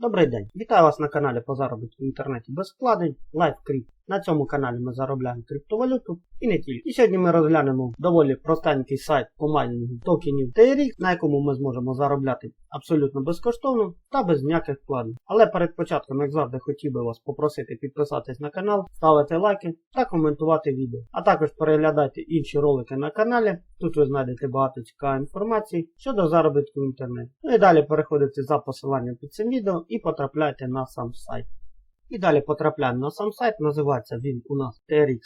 Добрий день! Вітаю вас на каналі по заробітку в інтернеті без вкладень LiveCrypt. На цьому каналі ми заробляємо криптовалюту і не тільки. І сьогодні ми розглянемо доволі простенький сайт по майнінгу токенів TRX, на якому ми зможемо заробляти абсолютно безкоштовно та без ніяких вкладень. Але перед початком, як завжди, хотів би вас попросити підписатись на канал, ставити лайки та коментувати відео. А також переглядайте інші ролики на каналі. Тут ви знайдете багато цікавої інформації щодо заробітку в інтернеті. Ну і далі переходите за посиланням під цим відео і потрапляйте на сам сайт. І далі потрапляємо на сам сайт, називається він у нас TRX.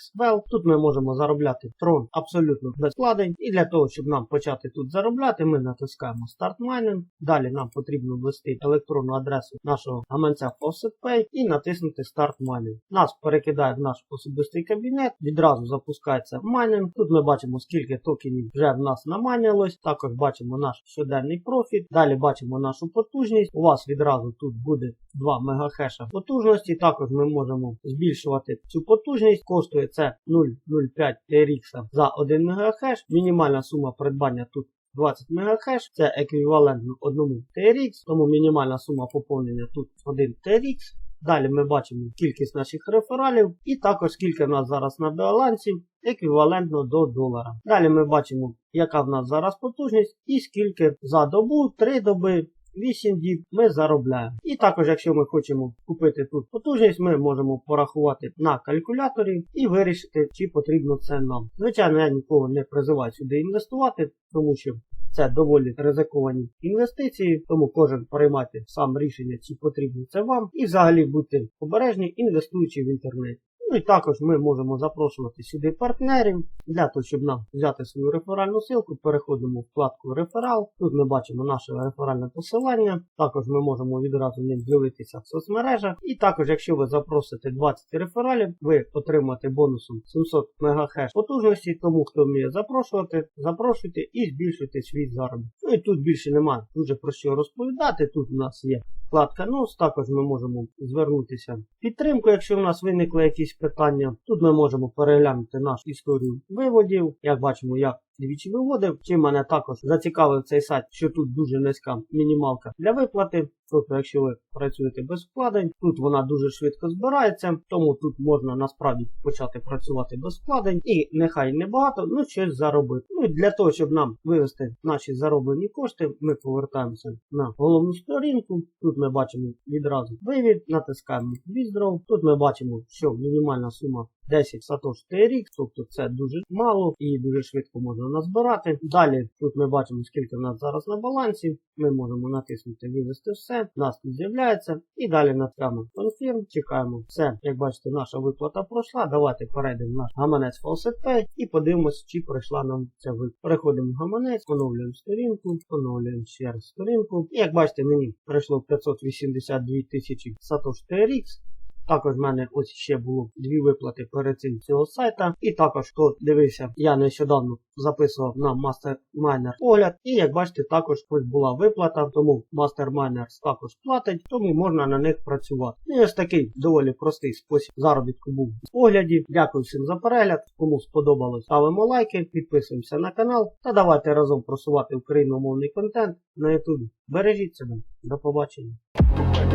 Тут ми можемо заробляти трон абсолютно без вкладень. І для того, щоб нам почати тут заробляти, ми натискаємо Start Mining. Далі нам потрібно ввести електронну адресу нашого гаманця FaucetPay і натиснути Start Mining. Нас перекидає в наш особистий кабінет, відразу запускається майнинг. Тут ми бачимо, скільки токенів вже в нас наманялось. Також бачимо наш щоденний профіт. Далі бачимо нашу потужність. У вас відразу тут буде 2 мегахеша потужності. Також ми можемо збільшувати цю потужність. Коштує це 0,05 TRX за 1 мегахеш. Мінімальна сума придбання тут 20 МГц, це еквівалентно 1 TRX, тому мінімальна сума поповнення тут 1 TRX. Далі ми бачимо кількість наших рефералів і також скільки в нас зараз на балансі, еквівалентно до долара. Далі ми бачимо, яка в нас зараз потужність і скільки за добу, 3 доби. 8 діб ми заробляємо. І також, якщо ми хочемо купити тут потужність, ми можемо порахувати на калькуляторі і вирішити, чи потрібно це нам. Звичайно, я нікого не призиваю сюди інвестувати, тому що це доволі ризиковані інвестиції, тому кожен приймайте сам рішення, чи потрібно це вам. І взагалі будьте обережні, інвестуючи в інтернет. Ну і також ми можемо запрошувати сюди партнерів для того, щоб нам взяти свою реферальну ссылку, переходимо в вкладку реферал. Тут ми бачимо наше реферальне посилання. Також ми можемо відразу ним дивитися в соцмережах. І також, якщо ви запросите 20 рефералів, ви отримаєте бонусом 700 МГц потужності. Тому хто вміє запрошувати, запрошуйте і збільшуйте свій заробіток. Ну і тут більше немає дуже про що розповідати. Тут у нас є вкладка НОС, також ми можемо звернутися в підтримку, якщо в нас виникли якісь питання. Тут ми можемо переглянути нашу історію виводів. Як бачимо, я двічі виводив. Чим мене також зацікавив цей сайт, що тут дуже низька мінімалка для виплати. Тобто, якщо ви працюєте без вкладень, тут вона дуже швидко збирається, тому тут можна насправді почати працювати без вкладень і нехай не багато, ну щось заробити. Ну і для того, щоб нам вивести наші зароблені кошти, ми повертаємося на головну сторінку. Тут ми бачимо відразу вивід, натискаємо Withdraw. Тут ми бачимо, що мінімальна сума 10 сатош TRX, тобто це дуже мало і дуже швидко можна назбирати. Далі тут ми бачимо, скільки в нас зараз на балансі. Ми можемо натиснути вивести все, нас тут з'являється. І далі натискаємо Confirm, чекаємо все. Як бачите, наша виплата пройшла. Давайте перейдемо в наш гаманець FaucetPay і подивимося, чи пройшла нам ця виплата. Переходимо в гаманець, оновлюємо сторінку, оновлюємо ще раз сторінку. І як бачите, мені прийшло 582 тисячі сатош TRX. Також в мене ось ще було дві виплати перед цим цього сайта. І також, хто дивився, я нещодавно записував на MasterMiner огляд. І як бачите, також ось була виплата, тому MasterMiner також платить, тому можна на них працювати. Ну, І ось такий доволі простий спосіб заробітку був в огляді. Дякую всім за перегляд. Кому сподобалось, ставимо лайки, підписуємося на канал та давайте разом просувати україномовний контент на YouTube. Бережіть себе. До побачення. Thank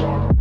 you.